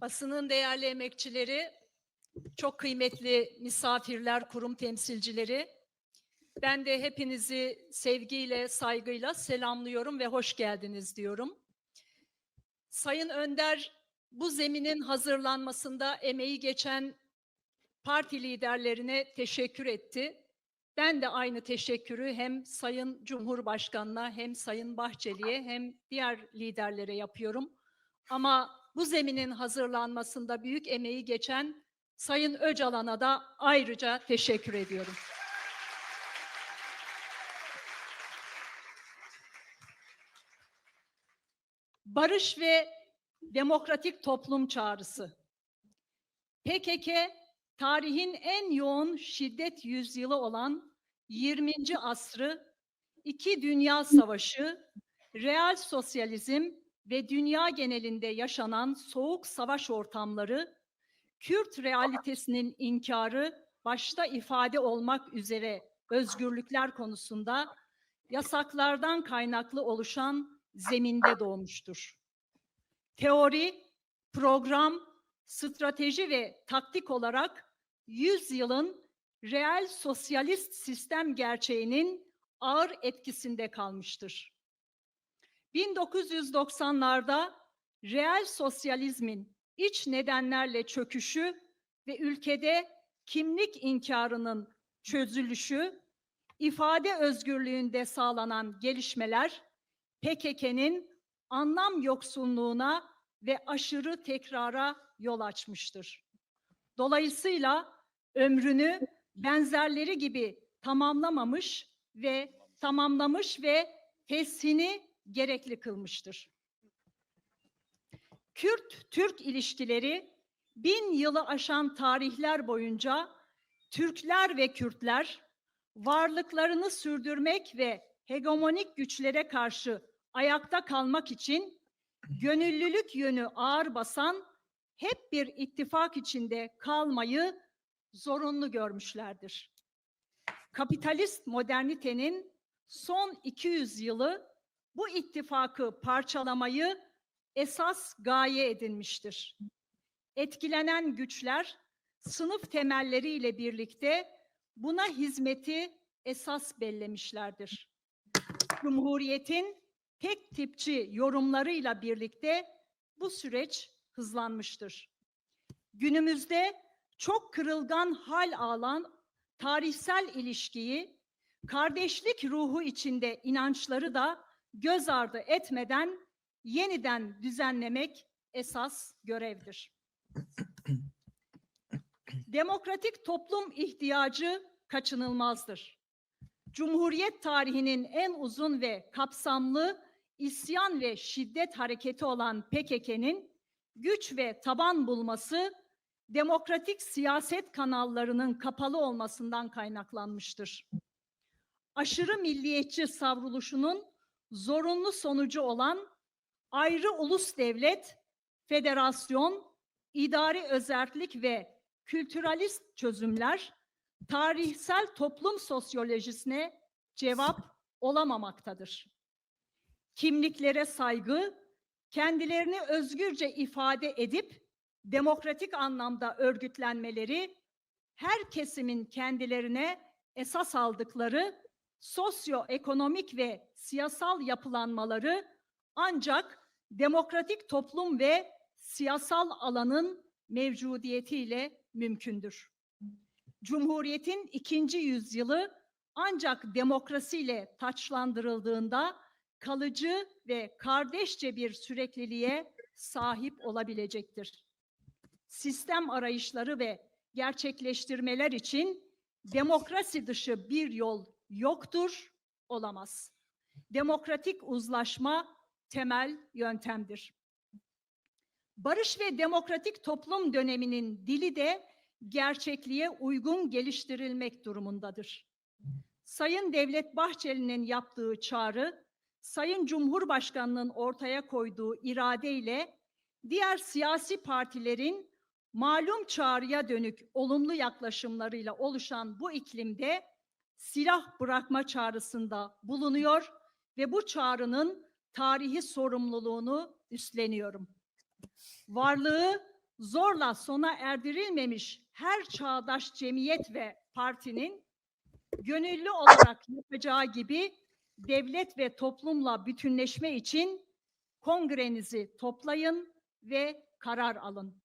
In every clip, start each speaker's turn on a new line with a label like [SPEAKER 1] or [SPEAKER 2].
[SPEAKER 1] Basının değerli emekçileri, çok kıymetli misafirler, kurum temsilcileri, ben de hepinizi sevgiyle, saygıyla selamlıyorum ve hoş geldiniz diyorum. Sayın Önder, bu zeminin hazırlanmasında emeği geçen parti liderlerine teşekkür etti. Ben de aynı teşekkürü hem Sayın Cumhurbaşkanı'na hem Sayın Bahçeli'ye hem diğer liderlere yapıyorum. Ama bu zeminin hazırlanmasında büyük emeği geçen Sayın Öcalan'a da ayrıca teşekkür ediyorum. Barış ve demokratik toplum çağrısı. PKK tarihin en yoğun şiddet yüzyılı olan 20. asrı, iki dünya savaşı, real sosyalizm ve dünya genelinde yaşanan soğuk savaş ortamları, Kürt realitesinin inkarı başta ifade olmak üzere özgürlükler konusunda yasaklardan kaynaklı oluşan zeminde doğmuştur. Teori, program, strateji ve taktik olarak 100 yılın reel sosyalist sistem gerçeğinin ağır etkisinde kalmıştır. 1990'larda reel sosyalizmin iç nedenlerle çöküşü ve ülkede kimlik inkarının çözülüşü, ifade özgürlüğünde sağlanan gelişmeler PKK'nin anlam yoksunluğuna ve aşırı tekrara yol açmıştır. Dolayısıyla ömrünü benzerleri gibi tamamlamamış ve tamamlamış ve teshini gerekli kılmıştır. Kürt-Türk ilişkileri bin yılı aşan tarihler boyunca Türkler ve Kürtler varlıklarını sürdürmek ve hegemonik güçlere karşı ayakta kalmak için gönüllülük yönü ağır basan hep bir ittifak içinde kalmayı zorunlu görmüşlerdir. Kapitalist modernitenin son 200 yılı bu ittifakı parçalamayı esas gaye edinmiştir. Etkilenen güçler sınıf temelleriyle birlikte buna hizmeti esas bellemişlerdir. Cumhuriyetin tek tipçi yorumlarıyla birlikte bu süreç hızlanmıştır. Günümüzde çok kırılgan hal alan tarihsel ilişkiyi, kardeşlik ruhu içinde inançları da göz ardı etmeden yeniden düzenlemek esas görevdir. Demokratik toplum ihtiyacı kaçınılmazdır. Cumhuriyet tarihinin en uzun ve kapsamlı isyan ve şiddet hareketi olan PKK'nın güç ve taban bulması demokratik siyaset kanallarının kapalı olmasından kaynaklanmıştır. Aşırı milliyetçi savruluşunun zorunlu sonucu olan ayrı ulus devlet, federasyon, idari özerklik ve kültüralist çözümler tarihsel toplum sosyolojisine cevap olamamaktadır. Kimliklere saygı, kendilerini özgürce ifade edip demokratik anlamda örgütlenmeleri, her kesimin kendilerine esas aldıkları sosyoekonomik ve siyasal yapılanmaları ancak demokratik toplum ve siyasal alanın mevcudiyetiyle mümkündür. Cumhuriyetin ikinci yüzyılı ancak demokrasiyle taçlandırıldığında kalıcı ve kardeşçe bir sürekliliğe sahip olabilecektir. Sistem arayışları ve gerçekleştirmeler için demokrasi dışı bir yol yoktur, olamaz. Demokratik uzlaşma temel yöntemdir. Barış ve demokratik toplum döneminin dili de gerçekliğe uygun geliştirilmek durumundadır. Sayın Devlet Bahçeli'nin yaptığı çağrı, Sayın Cumhurbaşkanı'nın ortaya koyduğu iradeyle diğer siyasi partilerin malum çağrıya dönük olumlu yaklaşımlarıyla oluşan bu iklimde silah bırakma çağrısında bulunuyor ve bu çağrının tarihi sorumluluğunu üstleniyorum. Varlığı zorla sona erdirilmemiş her çağdaş cemiyet ve partinin gönüllü olarak yapacağı gibi devlet ve toplumla bütünleşme için kongrenizi toplayın ve karar alın.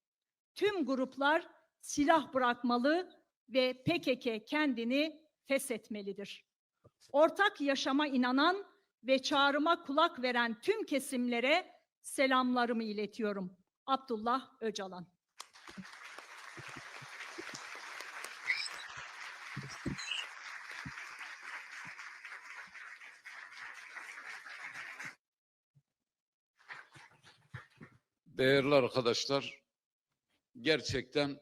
[SPEAKER 1] Tüm gruplar silah bırakmalı ve PKK kendini feshetmelidir. Ortak yaşama inanan ve çağrıma kulak veren tüm kesimlere selamlarımı iletiyorum. Abdullah Öcalan.
[SPEAKER 2] Değerli arkadaşlar, gerçekten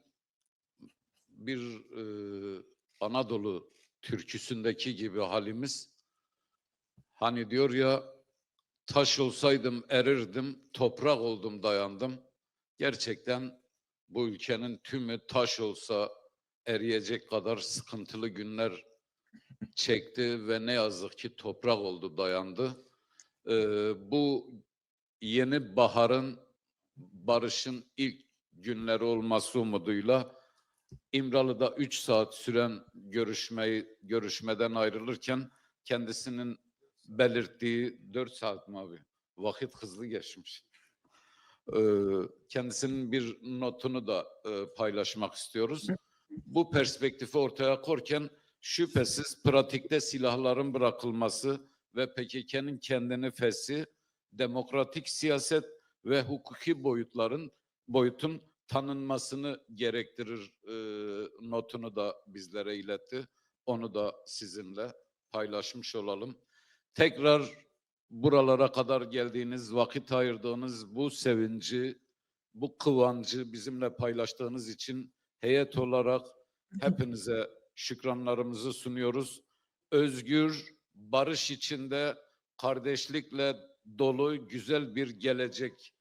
[SPEAKER 2] bir e, Anadolu türküsündeki gibi halimiz hani diyor ya taş olsaydım erirdim, toprak oldum dayandım. Gerçekten bu ülkenin tümü taş olsa eriyecek kadar sıkıntılı günler çekti ve ne yazık ki toprak oldu dayandı. Ee, bu yeni baharın barışın ilk günleri olması umuduyla İmralı'da 3 saat süren görüşmeyi görüşmeden ayrılırken kendisinin belirttiği 4 saat mi abi? Vakit hızlı geçmiş. Ee, kendisinin bir notunu da e, paylaşmak istiyoruz. Bu perspektifi ortaya korken şüphesiz pratikte silahların bırakılması ve PKK'nın kendini feshi, demokratik siyaset ve hukuki boyutların boyutun tanınmasını gerektirir e, notunu da bizlere iletti. Onu da sizinle paylaşmış olalım. Tekrar buralara kadar geldiğiniz, vakit ayırdığınız bu sevinci, bu kıvancı bizimle paylaştığınız için heyet olarak hepinize şükranlarımızı sunuyoruz. Özgür, barış içinde kardeşlikle dolu güzel bir gelecek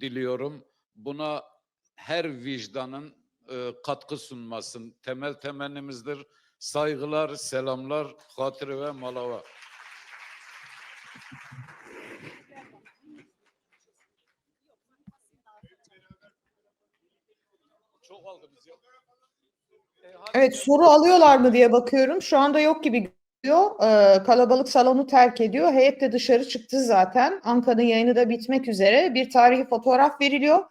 [SPEAKER 2] diliyorum. Buna her vicdanın e, katkı sunmasın. Temel temennimizdir. Saygılar, selamlar, hatırı ve malava. E,
[SPEAKER 3] Evet soru alıyorlar mı diye bakıyorum. Şu anda yok gibi görünüyor. Ee, kalabalık salonu terk ediyor. Heyet de dışarı çıktı zaten. Anka'nın yayını da bitmek üzere. Bir tarihi fotoğraf veriliyor.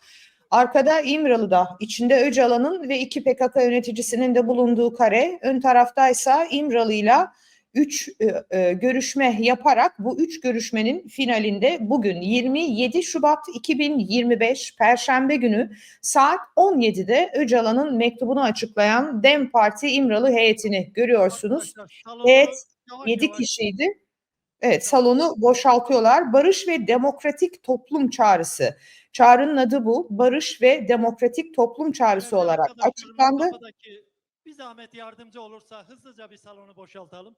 [SPEAKER 3] Arkada İmralı'da içinde Öcalan'ın ve iki PKK yöneticisinin de bulunduğu kare. Ön taraftaysa İmralı'yla üç e, e, görüşme yaparak bu üç görüşmenin finalinde bugün 27 Şubat 2025 Perşembe günü saat 17'de Öcalan'ın mektubunu açıklayan DEM Parti İmralı heyetini görüyorsunuz.
[SPEAKER 4] Yavaş
[SPEAKER 3] 7
[SPEAKER 4] yavaş-
[SPEAKER 3] kişiydi. Evet, salonu boşaltıyorlar. Barış ve Demokratik Toplum Çağrısı. Çağrının adı bu. Barış ve Demokratik Toplum Çağrısı
[SPEAKER 4] Değerli
[SPEAKER 3] olarak açıklandı.
[SPEAKER 4] Bir zahmet yardımcı olursa hızlıca bir salonu boşaltalım.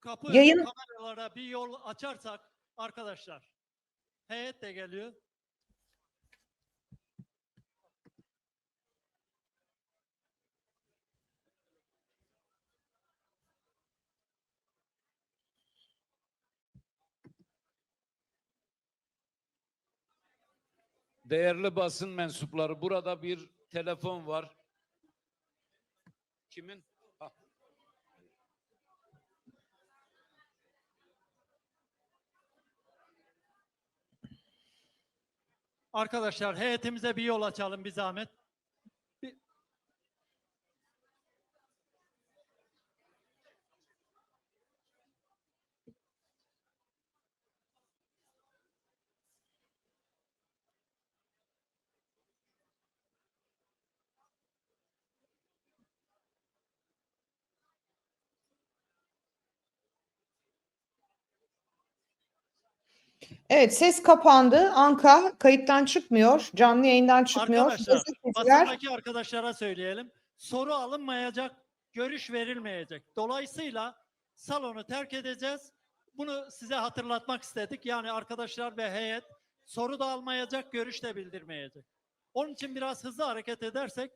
[SPEAKER 4] Kapı
[SPEAKER 3] Yayın-
[SPEAKER 4] kameralara bir yol açarsak arkadaşlar. Heyet de geliyor.
[SPEAKER 2] Değerli basın mensupları burada bir telefon var. Kimin? Ha.
[SPEAKER 4] Arkadaşlar heyetimize bir yol açalım bir zahmet.
[SPEAKER 3] Evet, ses kapandı. Anka kayıttan çıkmıyor. Canlı yayından çıkmıyor.
[SPEAKER 4] Arkadaşlar, basındaki arkadaşlara söyleyelim. Soru alınmayacak, görüş verilmeyecek. Dolayısıyla salonu terk edeceğiz. Bunu size hatırlatmak istedik. Yani arkadaşlar ve heyet soru da almayacak, görüş de bildirmeyecek. Onun için biraz hızlı hareket edersek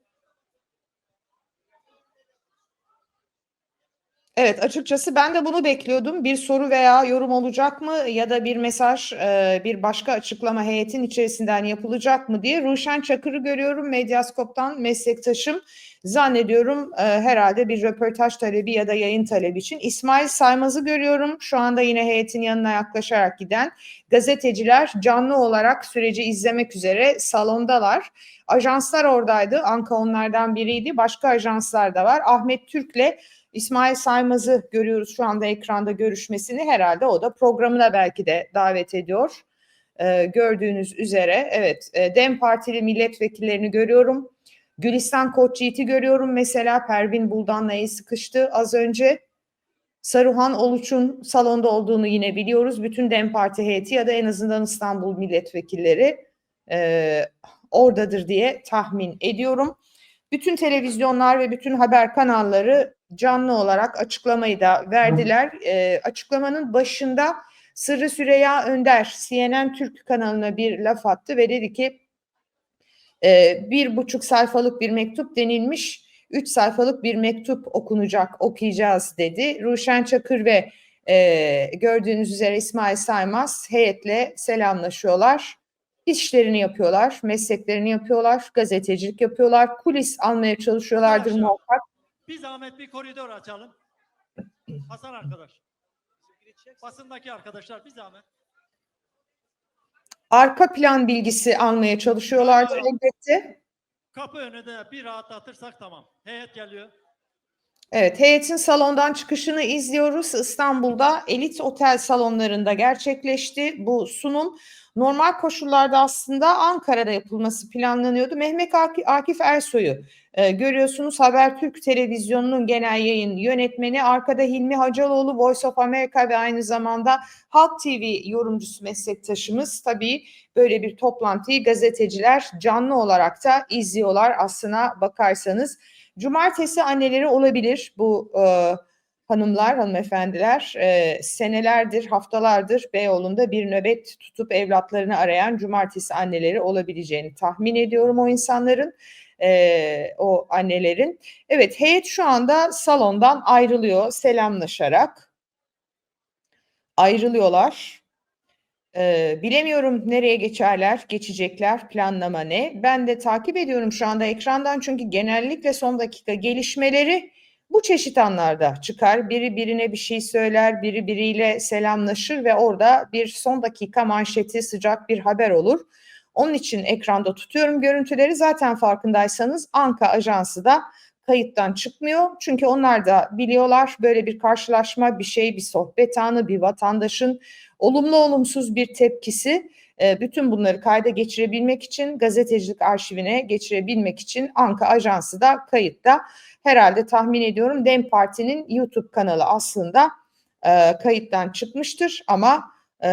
[SPEAKER 3] Evet açıkçası ben de bunu bekliyordum. Bir soru veya yorum olacak mı ya da bir mesaj e, bir başka açıklama heyetin içerisinden yapılacak mı diye. Ruşen Çakır'ı görüyorum Medyaskop'tan meslektaşım. Zannediyorum e, herhalde bir röportaj talebi ya da yayın talebi için. İsmail Saymaz'ı görüyorum. Şu anda yine heyetin yanına yaklaşarak giden gazeteciler canlı olarak süreci izlemek üzere salondalar. Ajanslar oradaydı. Anka onlardan biriydi. Başka ajanslar da var. Ahmet Türk'le İsmail Saymaz'ı görüyoruz şu anda ekranda görüşmesini. Herhalde o da programına belki de davet ediyor. Ee, gördüğünüz üzere evet e, DEM Partili milletvekillerini görüyorum. Gülistan Koçyiğit'i görüyorum mesela Pervin Buldan'la el sıkıştı az önce. Saruhan Oluç'un salonda olduğunu yine biliyoruz. Bütün DEM Parti heyeti ya da en azından İstanbul milletvekilleri e, oradadır diye tahmin ediyorum. Bütün televizyonlar ve bütün haber kanalları canlı olarak açıklamayı da verdiler. E, açıklamanın başında Sırrı Süreyya Önder CNN Türk kanalına bir laf attı ve dedi ki e, bir buçuk sayfalık bir mektup denilmiş, üç sayfalık bir mektup okunacak, okuyacağız dedi. Ruşen Çakır ve e, gördüğünüz üzere İsmail Saymaz heyetle selamlaşıyorlar. İşlerini yapıyorlar, mesleklerini yapıyorlar, gazetecilik yapıyorlar, kulis almaya çalışıyorlardır
[SPEAKER 4] Arkadaşlar.
[SPEAKER 3] muhakkak.
[SPEAKER 4] Bir zahmet bir koridor açalım. Hasan arkadaş. Basındaki arkadaşlar bir zahmet.
[SPEAKER 3] Arka plan bilgisi almaya çalışıyorlardır
[SPEAKER 4] Aa.
[SPEAKER 3] elbette.
[SPEAKER 4] Kapı önünde bir rahatlatırsak tamam. Heyet geliyor.
[SPEAKER 3] Evet, heyetin salondan çıkışını izliyoruz. İstanbul'da elit otel salonlarında gerçekleşti bu sunum. Normal koşullarda aslında Ankara'da yapılması planlanıyordu. Mehmet Akif, Ersoy'u e, görüyorsunuz. Habertürk Televizyonu'nun genel yayın yönetmeni. Arkada Hilmi Hacaloğlu, Voice of America ve aynı zamanda Halk TV yorumcusu meslektaşımız. Tabii böyle bir toplantıyı gazeteciler canlı olarak da izliyorlar aslına bakarsanız. Cumartesi anneleri olabilir bu e, hanımlar, hanımefendiler. E, senelerdir, haftalardır Beyoğlu'nda bir nöbet tutup evlatlarını arayan cumartesi anneleri olabileceğini tahmin ediyorum o insanların, e, o annelerin. Evet, heyet şu anda salondan ayrılıyor selamlaşarak. Ayrılıyorlar. Ee, bilemiyorum nereye geçerler, geçecekler, planlama ne. Ben de takip ediyorum şu anda ekrandan çünkü genellikle son dakika gelişmeleri bu çeşit anlarda çıkar. Biri birine bir şey söyler, biri biriyle selamlaşır ve orada bir son dakika manşeti sıcak bir haber olur. Onun için ekranda tutuyorum görüntüleri. Zaten farkındaysanız Anka Ajansı da kayıttan çıkmıyor. Çünkü onlar da biliyorlar böyle bir karşılaşma, bir şey, bir sohbet anı, bir vatandaşın olumlu olumsuz bir tepkisi e, bütün bunları kayda geçirebilmek için gazetecilik arşivine geçirebilmek için Anka Ajansı da kayıtta. Herhalde tahmin ediyorum Dem Parti'nin YouTube kanalı aslında e, kayıttan çıkmıştır ama e,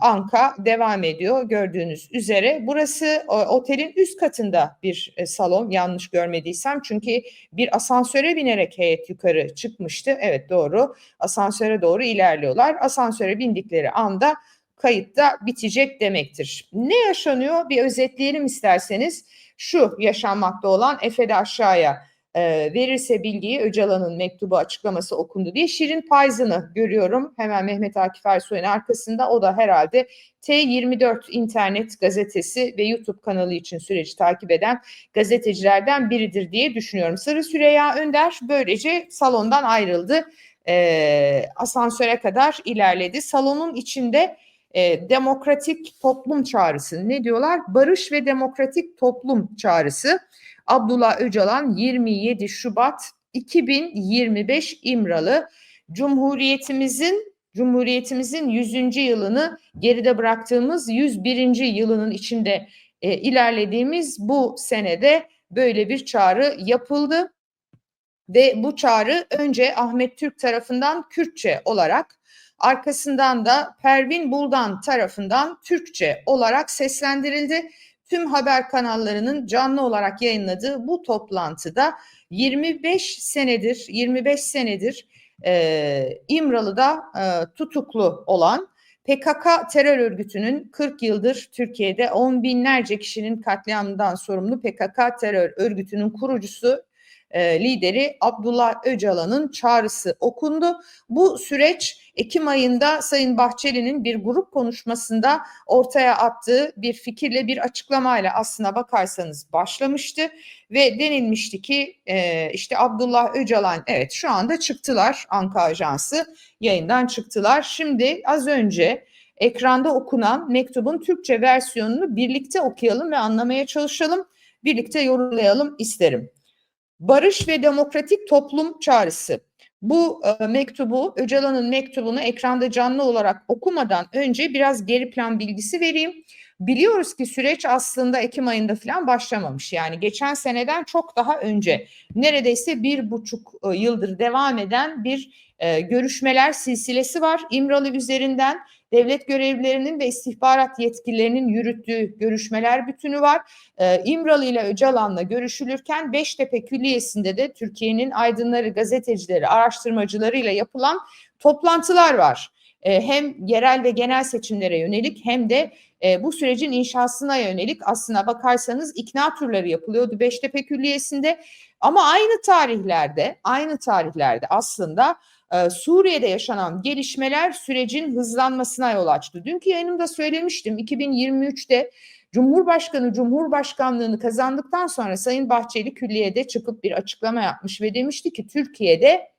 [SPEAKER 3] Anka devam ediyor gördüğünüz üzere. Burası e, otelin üst katında bir e, salon yanlış görmediysem çünkü bir asansöre binerek heyet yukarı çıkmıştı. Evet doğru asansöre doğru ilerliyorlar. Asansöre bindikleri anda kayıtta bitecek demektir. Ne yaşanıyor bir özetleyelim isterseniz. Şu yaşanmakta olan Efe'de aşağıya e, verirse bilgiyi Öcalan'ın mektubu açıklaması okundu diye Şirin Payzın'ı görüyorum. Hemen Mehmet Akif Ersoy'un arkasında o da herhalde T24 internet gazetesi ve YouTube kanalı için süreci takip eden gazetecilerden biridir diye düşünüyorum. Sarı Süreyya Önder böylece salondan ayrıldı. E, asansöre kadar ilerledi. Salonun içinde e, demokratik toplum çağrısı ne diyorlar? Barış ve demokratik toplum çağrısı. Abdullah Öcalan 27 Şubat 2025 İmralı Cumhuriyetimizin Cumhuriyetimizin 100. yılını geride bıraktığımız 101. yılının içinde e, ilerlediğimiz bu senede böyle bir çağrı yapıldı ve bu çağrı önce Ahmet Türk tarafından Kürtçe olarak arkasından da Pervin Buldan tarafından Türkçe olarak seslendirildi. Tüm haber kanallarının canlı olarak yayınladığı bu toplantıda 25 senedir 25 senedir e, İmralı'da e, tutuklu olan PKK terör örgütünün 40 yıldır Türkiye'de on binlerce kişinin katliamından sorumlu PKK terör örgütünün kurucusu e, lideri Abdullah Öcalan'ın çağrısı okundu. Bu süreç Ekim ayında Sayın Bahçeli'nin bir grup konuşmasında ortaya attığı bir fikirle bir açıklamayla aslına bakarsanız başlamıştı ve denilmişti ki e, işte Abdullah Öcalan evet şu anda çıktılar Anka Ajansı yayından çıktılar. Şimdi az önce ekranda okunan mektubun Türkçe versiyonunu birlikte okuyalım ve anlamaya çalışalım. Birlikte yorumlayalım isterim. Barış ve demokratik toplum çağrısı. Bu e, mektubu, Öcalan'ın mektubunu ekranda canlı olarak okumadan önce biraz geri plan bilgisi vereyim. Biliyoruz ki süreç aslında Ekim ayında falan başlamamış. Yani geçen seneden çok daha önce neredeyse bir buçuk e, yıldır devam eden bir e, görüşmeler silsilesi var. İmralı üzerinden devlet görevlilerinin ve istihbarat yetkililerinin yürüttüğü görüşmeler bütünü var. E, İmralı ile Öcalan'la görüşülürken Beştepe Külliyesi'nde de Türkiye'nin aydınları, gazetecileri, araştırmacılarıyla yapılan toplantılar var. E, hem yerel ve genel seçimlere yönelik hem de e, bu sürecin inşasına yönelik aslına bakarsanız ikna turları yapılıyordu Beştepe Külliyesi'nde. Ama aynı tarihlerde, aynı tarihlerde aslında e, Suriye'de yaşanan gelişmeler sürecin hızlanmasına yol açtı. Dünkü yayınımda söylemiştim 2023'te Cumhurbaşkanı Cumhurbaşkanlığını kazandıktan sonra Sayın Bahçeli Külliye'de çıkıp bir açıklama yapmış ve demişti ki Türkiye'de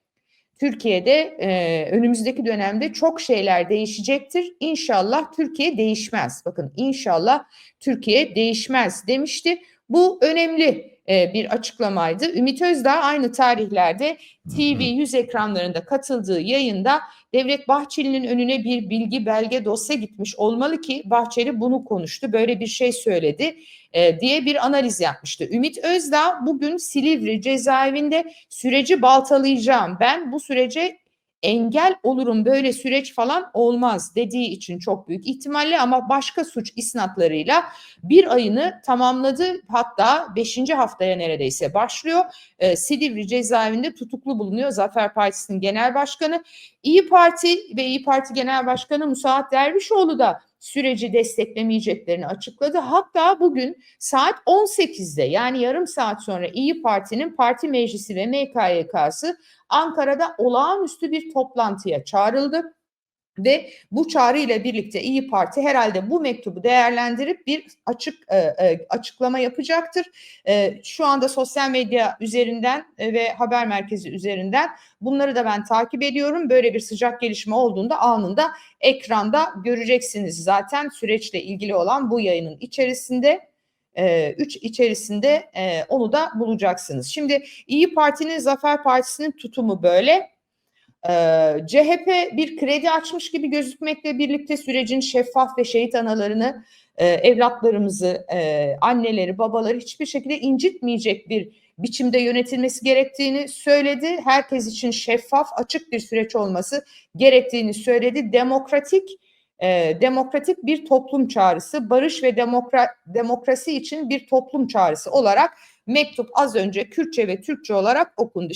[SPEAKER 3] Türkiye'de e, önümüzdeki dönemde çok şeyler değişecektir. İnşallah Türkiye değişmez. Bakın inşallah Türkiye değişmez demişti. Bu önemli e, bir açıklamaydı. Ümit Özdağ aynı tarihlerde TV100 ekranlarında katıldığı yayında Devlet Bahçeli'nin önüne bir bilgi belge dosya gitmiş olmalı ki Bahçeli bunu konuştu, böyle bir şey söyledi e, diye bir analiz yapmıştı. Ümit Özdağ bugün Silivri cezaevinde süreci baltalayacağım, ben bu sürece engel olurum böyle süreç falan olmaz dediği için çok büyük ihtimalle ama başka suç isnatlarıyla bir ayını tamamladı hatta beşinci haftaya neredeyse başlıyor. Ee, Silivri cezaevinde tutuklu bulunuyor Zafer Partisi'nin genel başkanı. İyi Parti ve İyi Parti Genel Başkanı Musaat Dervişoğlu da süreci desteklemeyeceklerini açıkladı. Hatta bugün saat 18'de yani yarım saat sonra İyi Parti'nin parti meclisi ve MKYK'sı Ankara'da olağanüstü bir toplantıya çağrıldı. Ve bu çağrı ile birlikte İyi Parti herhalde bu mektubu değerlendirip bir açık e, e, açıklama yapacaktır. E, şu anda sosyal medya üzerinden e, ve haber merkezi üzerinden bunları da ben takip ediyorum. Böyle bir sıcak gelişme olduğunda anında ekranda göreceksiniz zaten süreçle ilgili olan bu yayının içerisinde. E, üç içerisinde e, onu da bulacaksınız. Şimdi İyi Parti'nin Zafer Partisi'nin tutumu böyle. Ee, CHP bir kredi açmış gibi gözükmekle birlikte sürecin şeffaf ve şehit analarını, e, evlatlarımızı, e, anneleri, babaları hiçbir şekilde incitmeyecek bir biçimde yönetilmesi gerektiğini söyledi. Herkes için şeffaf, açık bir süreç olması gerektiğini söyledi. Demokratik e, demokratik bir toplum çağrısı, barış ve demokra demokrasi için bir toplum çağrısı olarak mektup az önce Kürtçe ve Türkçe olarak okundu.